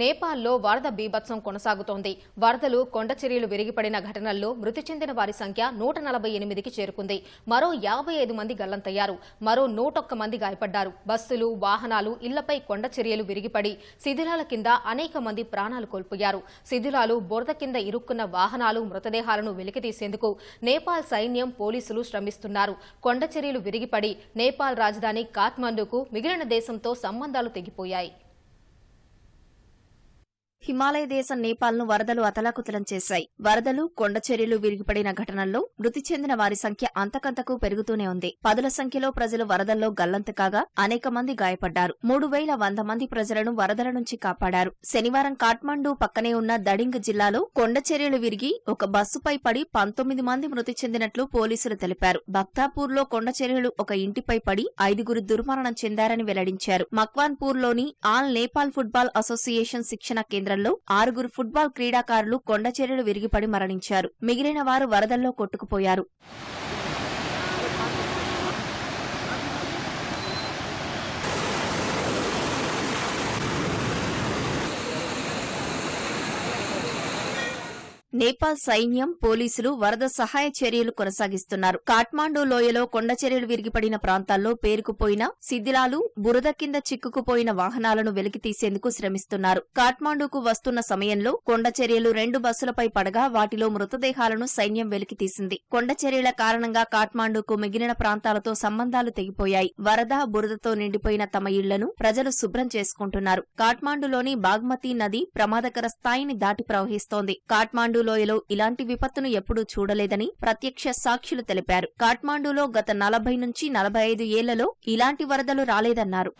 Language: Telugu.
నేపాల్లో వరద బీభత్సం కొనసాగుతోంది. వరదలు కొండచర్యలు విరిగిపడిన ఘటనల్లో మృతి చెందిన వారి సంఖ్య నూట నలభై ఎనిమిదికి చేరుకుంది. మరో యాభై ఐదు మంది గల్లంతయ్యారు. మరో నూటొక్క మంది గాయపడ్డారు. బస్సులు వాహనాలు ఇళ్ళపై కొండచెరియలు విరిగిపడి శిథిలాల కింద అనేక మంది ప్రాణాలు కోల్పోయారు. శిథిలాలు బురద కింద ఇరుక్కున్న వాహనాలు మృతదేహాలను వెలికితీసేందుకు నేపాల్ సైన్యం పోలీసులు శ్రమిస్తున్నారు. కొండచర్యలు విరిగిపడి నేపాల్ రాజధాని కాఠ్మండూకు మిగిలిన దేశంతో సంబంధాలు తెగిపోయాయి. హిమాలయ దేశం నేపాల్ను వరదలు అతలాకుతలం చేశాయి. వరదలు కొండచెర్యలు విరిగిపడిన ఘటనల్లో మృతి చెందిన వారి సంఖ్య అంతకంతకు పెరుగుతూనే ఉంది. పదుల సంఖ్యలో ప్రజలు వరదల్లో గల్లంత కాగా అనేక మంది గాయపడ్డారు. మూడు వేల వంద మంది ప్రజలను వరదల నుంచి కాపాడారు. శనివారం కాఠ్మండూ పక్కనే ఉన్న దడింగ్ జిల్లాలో కొండచెర్యలు విరిగి ఒక బస్సుపై పడి పంతొమ్మిది మంది మృతి చెందినట్లు పోలీసులు తెలిపారు. బక్తాపూర్లో కొండచెర్యలు ఒక ఇంటిపై పడి ఐదుగురు దుర్మరణం చెందారని వెల్లడించారు. మక్వాన్పూర్లోని ఆల్ నేపాల్ ఫుట్బాల్ అసోసియేషన్ శిక్షణ కేంద్రం కేంద్రంలో ఆరుగురు ఫుట్బాల్ క్రీడాకారులు కొండ విరిగిపడి మరణించారు. మిగిలిన వారు వరదల్లో కొట్టుకుపోయారు. నేపాల్ సైన్యం పోలీసులు వరద సహాయ చర్యలు కొనసాగిస్తున్నారు. కాఠ్మాండూ లోయలో కొండ చర్యలు విరిగిపడిన ప్రాంతాల్లో పేరుకుపోయిన శిథిలాలు బురద కింద చిక్కుకుపోయిన వాహనాలను వెలికి తీసేందుకు శ్రమిస్తున్నారు. కాఠ్మాండూకు వస్తున్న సమయంలో కొండ చర్యలు రెండు బస్సులపై పడగా వాటిలో మృతదేహాలను సైన్యం వెలికి తీసింది. కొండ చర్యల కారణంగా కాఠ్మాండుకు మిగిలిన ప్రాంతాలతో సంబంధాలు తెగిపోయాయి. వరద బురదతో నిండిపోయిన తమ ఇళ్ళను ప్రజలు శుభ్రం చేసుకుంటున్నారు. కాఠ్మాండూలోని బాగ్మతి నది ప్రమాదకర స్థాయిని దాటి ప్రవహిస్తోంది. కాట్మాండు లోయలో ఇలాంటి విపత్తును ఎప్పుడూ చూడలేదని ప్రత్యక్ష సాక్షులు తెలిపారు. కాఠ్మాండూలో గత నలభై నుంచి నలభై ఐదు ఏళ్ళలో ఇలాంటి వరదలు రాలేదన్నారు.